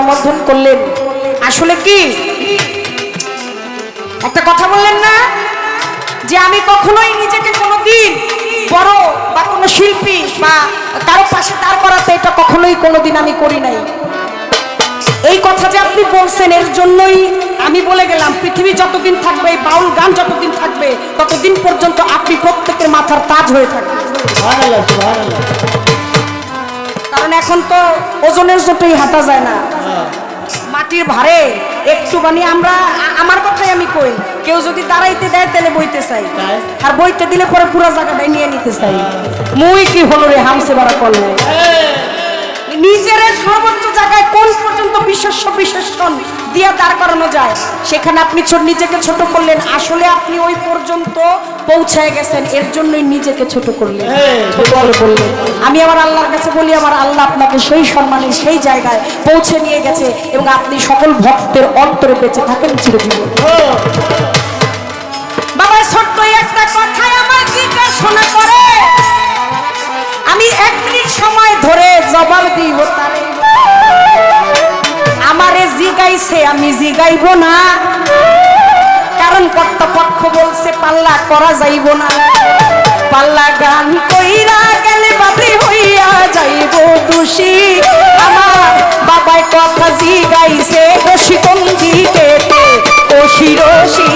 সম্বোধন করলেন। আসলে কি? একটা কথা বললেন না? যে আমি কখনোই নিজেকে কোনোদিন বড় বা কোনো শিল্পী বা কারও পাশে দাঁড় করাতে এটা কখনোই কোনোদিন আমি করি নাই। এই কথা যে আপনি বলছেন এর জন্যই আমি বলে গেলাম পৃথিবী যতদিন থাকবে বাউল গান যতদিন থাকবে ততদিন পর্যন্ত আপনি প্রত্যেকের মাথার তাজ হয়ে থাকবে কারণ এখন তো ওজনের জন্যই হাঁটা যায় না। মাটির ভারে একটু মানে আমরা আমার কথাই আমি কই কেউ যদি দাঁড়াইতে দেয় তাহলে বইতে চাই। আর বইতে দিলে পরে পুরো জায়গাটাই নিয়ে নিতে চাই। মুই কি হলো রে হামসে বাড়া করলে নিজের সর্বোচ্চ জায়গায় কোন পর্যন্ত বিশেষ্য বিশেষণ দিয়ে দাঁড় করানো যায় সেখানে আপনি ছোট নিজেকে ছোট করলেন। আসলে আপনি ওই পর্যন্ত পৌঁছায় গেছেন এর জন্যই নিজেকে ছোট করলেন। হ্যাঁ। ছোট করে বললেন আমি আমার আল্লাহর কাছে বলি, আমার আল্লাহ আপনাকে সেই সম্মানে সেই জায়গায় পৌঁছে নিয়ে গেছে এবং আপনি সকল ভক্তের অন্তরে বেঁচে থাকেন চিরজীবন আমি এক মিনিট সময় ধরে জবাব দিব তারে। আমারে জিগাইছে, আমি জিগাইব না। কারণ কর্তপক্ষ বলছে, পাল্লা করা যাইব না। পাল্লা গান কইরা কথা জিগাইছে রশি বন্দি কেটে রশি রশি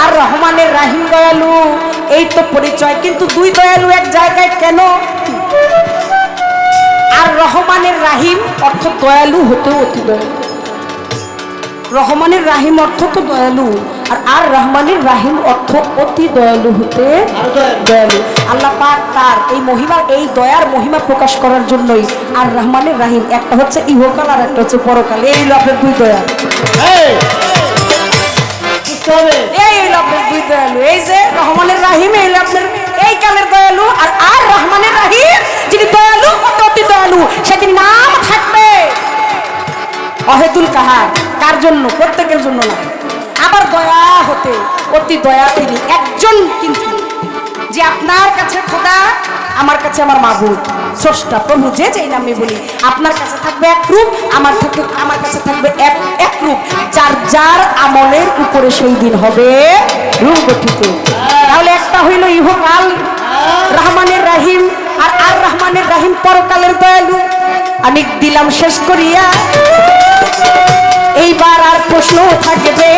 আর রহমানের রাহিম দয়ালু। এই তো পরিচয়, কিন্তু দুই দয়ালু এক জায়গায় কেন? রহমানের রাহিম অর্থ দয়ালু হতে অতি দয়ালু। রহমানের রাহিম অর্থ তো দয়ালু আর আর রহমানের রাহিম অর্থ অতি দয়ালু হতে দয়ালু। আল্লাহ পাক তার এই মহিমা এই দয়ার মহিমা প্রকাশ করার জন্যই আর রহমানের রাহিম একটা হচ্ছে ইহকাল আর একটা হচ্ছে পরকাল। এই লফের দুই দয়া। এই অহেতুল কাহার কার জন্য, প্রত্যেকের জন্য না। আবার দয়া হতে, অতি দয়া তিনি একজন কিন্তু যে আপনার কাছে খোদা, আমার কাছে আমার মাবুদ স্রষ্টা প্রভু যে যেই নামে বলি, আপনার কাছে থাকবে এক রূপ, আমার থাকবে আমার কাছে থাকবে এক এক রূপ। যার যার আমলের উপরে সেই দিন হবে রূপ গঠিত। তাহলে একটা হইল ইহকাল, রহমানের রাহিম, আর আর রহমানের রাহিম পরকালের দয়ালু। আমি দিলাম শেষ করিয়া। এইবার আর প্রশ্ন থাকবে